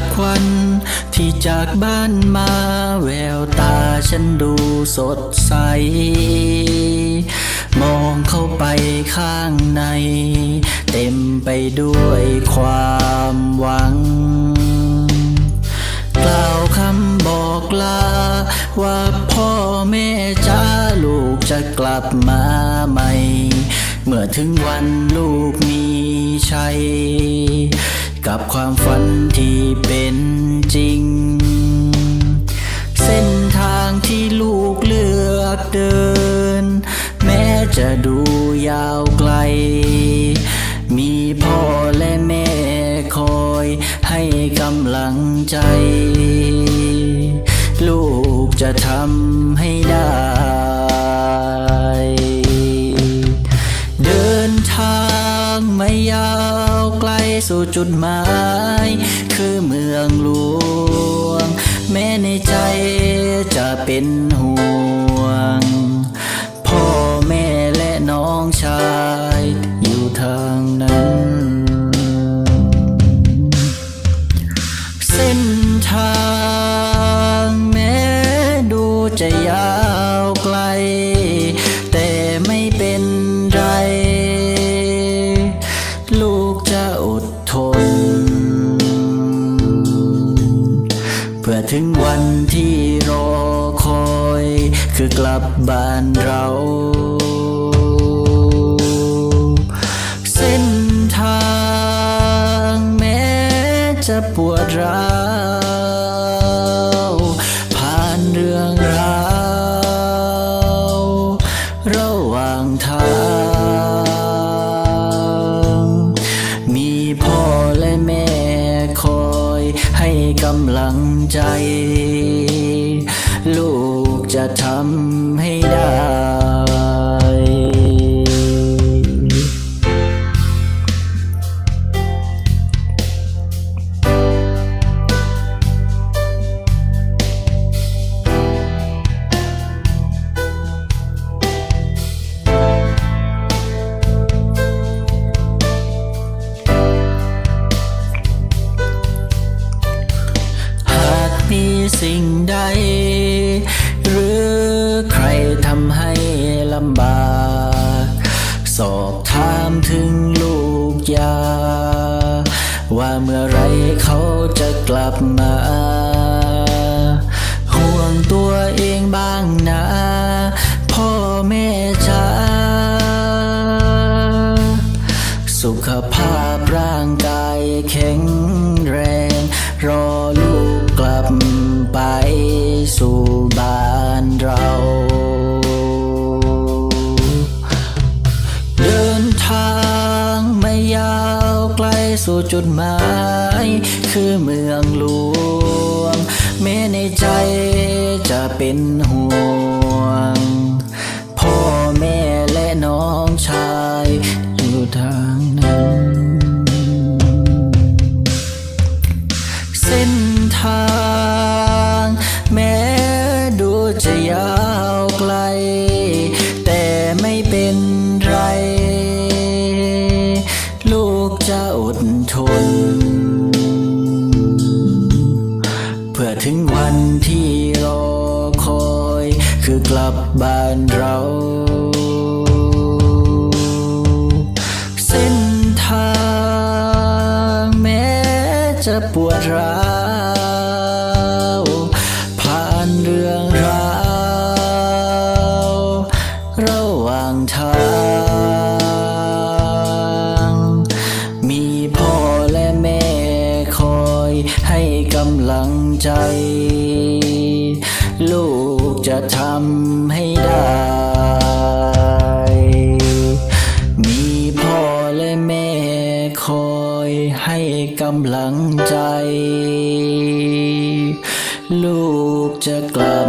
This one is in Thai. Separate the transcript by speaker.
Speaker 1: จากควัน ที่จากบ้านมา แววตาฉันดูสดใส มองเข้าไปข้างใน เต็มไปด้วยความหวัง กล่าวคำบอกลา ว่าพ่อแม่จ้าลูกจะกลับมาใหม่ เมื่อถึงวันลูกมีชัย กับความฝันที่เป็นจริง เส้นทางที่ลูกเลือกเดิน แม้จะดูยาวไกล มีพ่อและแม่คอยให้กำลังใจ ลูกจะทำให้ได้ เดินทางไม่ยาวไกล สู่จุดหมาย คือเมืองหลวง แม้ในใจจะเป็นห่วง พ่อแม่และน้องชายอยู่ทางนั้น เส้นทางแม้ดูจะยาวไกล แต่ไม่เป็นไร ที่รอคอย คือกลับบ้านเรา เส้นทางแม้จะปวดร้าว ให้กำลังใจ ลูกจะทำให้ได้ำให้ลำบาก สอบถามถึงลูกยา ว่าเมื่อไรเขาจะกลับมา ห่วงตัวเองบ้างนะ พ่อแม่จ้าสุขภาพร่างกายแข็งแรง รอลูกกลับไปสู่ สู่จุดหมาย คือเมืองหลวง แม้ในใจจะเป็นห่วง พ่อแม่และน้องชายอยู่ทางนั้น เส้นทาง กับบ้านเรา เส้นทางแม้จะปวดร้าวผ่านเรื่องราวระหว่างทาง มีพ่อและแม่คอยให้กำลังใจ ลูก จะทำให้ได้ มีพ่อและแม่คอยให้กำลังใจ ลูกจะกลับ